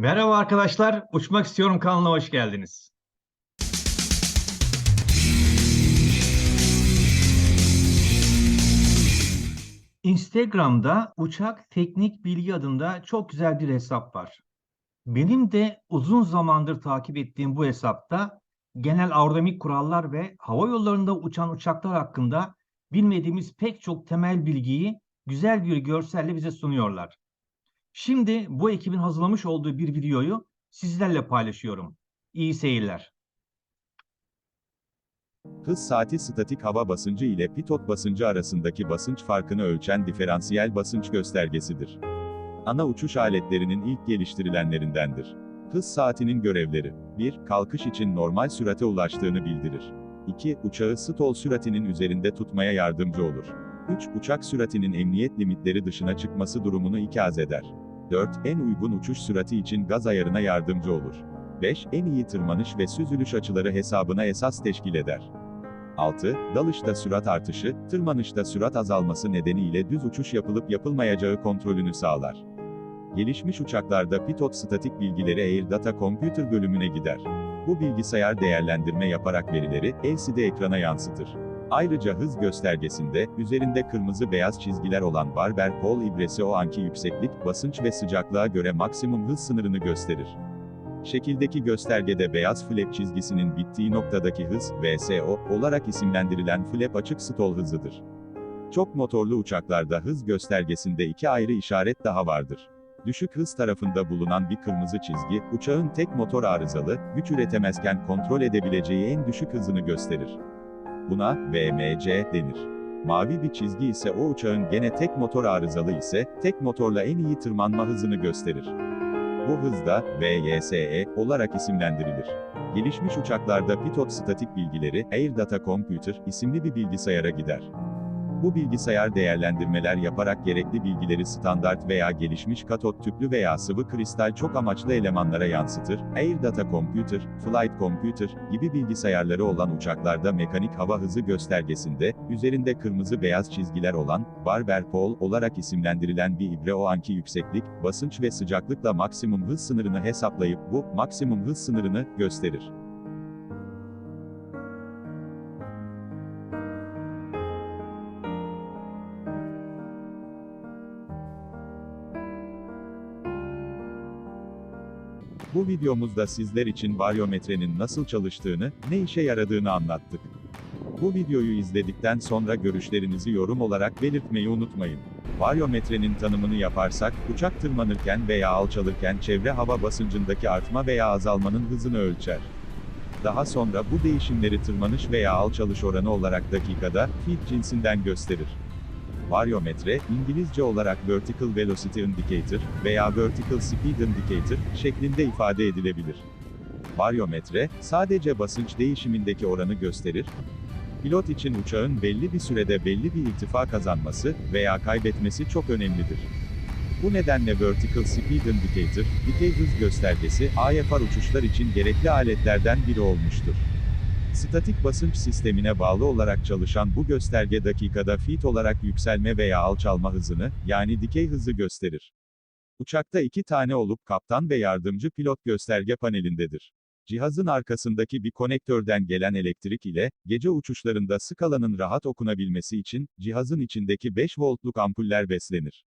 Merhaba arkadaşlar, Uçmak İstiyorum kanalına hoş geldiniz. Instagram'da Uçak Teknik Bilgi adında çok güzel bir hesap var. Benim de uzun zamandır takip ettiğim bu hesapta genel aerodinamik kurallar ve hava yollarında uçan uçaklar hakkında bilmediğimiz pek çok temel bilgiyi güzel bir görselle bize sunuyorlar. Şimdi bu ekibin hazırlamış olduğu bir videoyu sizlerle paylaşıyorum. İyi seyirler. Hız saati statik hava basıncı ile pitot basıncı arasındaki basınç farkını ölçen diferansiyel basınç göstergesidir. Ana uçuş aletlerinin ilk geliştirilenlerindendir. Hız saatinin görevleri 1. Kalkış için normal sürate ulaştığını bildirir. 2. Uçağı stall süratinin üzerinde tutmaya yardımcı olur. 3. Uçak süratinin emniyet limitleri dışına çıkması durumunu ikaz eder. 4. En uygun uçuş sürati için gaz ayarına yardımcı olur. 5. En iyi tırmanış ve süzülüş açıları hesabına esas teşkil eder. 6. Dalışta sürat artışı, tırmanışta sürat azalması nedeniyle düz uçuş yapılıp yapılmayacağı kontrolünü sağlar. Gelişmiş uçaklarda pitot statik bilgileri Air Data Computer bölümüne gider. Bu bilgisayar değerlendirme yaparak verileri LCD ekrana yansıtır. Ayrıca hız göstergesinde, üzerinde kırmızı beyaz çizgiler olan Barber Pol ibresi o anki yükseklik, basınç ve sıcaklığa göre maksimum hız sınırını gösterir. Şekildeki göstergede beyaz flap çizgisinin bittiği noktadaki hız, VSO, olarak isimlendirilen flap açık stall hızıdır. Çok motorlu uçaklarda hız göstergesinde iki ayrı işaret daha vardır. Düşük hız tarafında bulunan bir kırmızı çizgi, uçağın tek motor arızalı, güç üretemezken kontrol edebileceği en düşük hızını gösterir. Buna, VMC denir. Mavi bir çizgi ise o uçağın gene tek motor arızalı ise, tek motorla en iyi tırmanma hızını gösterir. Bu hızda, VYSE, olarak isimlendirilir. Gelişmiş uçaklarda pitot statik bilgileri, Air Data Computer, isimli bir bilgisayara gider. Bu bilgisayar değerlendirmeler yaparak gerekli bilgileri standart veya gelişmiş katot tüplü veya sıvı kristal çok amaçlı elemanlara yansıtır. Air Data Computer, Flight Computer gibi bilgisayarları olan uçaklarda mekanik hava hızı göstergesinde, üzerinde kırmızı beyaz çizgiler olan, Barber Pol olarak isimlendirilen bir ibre o anki yükseklik, basınç ve sıcaklıkla maksimum hız sınırını hesaplayıp bu, maksimum hız sınırını, gösterir. Bu videomuzda sizler için varyometrenin nasıl çalıştığını, ne işe yaradığını anlattık. Bu videoyu izledikten sonra görüşlerinizi yorum olarak belirtmeyi unutmayın. Varyometrenin tanımını yaparsak, uçak tırmanırken veya alçalırken çevre hava basıncındaki artma veya azalmanın hızını ölçer. Daha sonra bu değişimleri tırmanış veya alçalış oranı olarak dakikada, feet cinsinden gösterir. Varyometre, İngilizce olarak Vertical Velocity Indicator veya Vertical Speed Indicator şeklinde ifade edilebilir. Varyometre, sadece basınç değişimindeki oranı gösterir. Pilot için uçağın belli bir sürede belli bir irtifa kazanması veya kaybetmesi çok önemlidir. Bu nedenle Vertical Speed Indicator, dikey hız göstergesi, AFR uçuşlar için gerekli aletlerden biri olmuştur. Statik basınç sistemine bağlı olarak çalışan bu gösterge dakikada feet olarak yükselme veya alçalma hızını, yani dikey hızı gösterir. Uçakta iki tane olup kaptan ve yardımcı pilot gösterge panelindedir. Cihazın arkasındaki bir konektörden gelen elektrik ile, gece uçuşlarında skalanın rahat okunabilmesi için, cihazın içindeki 5 voltluk ampuller beslenir.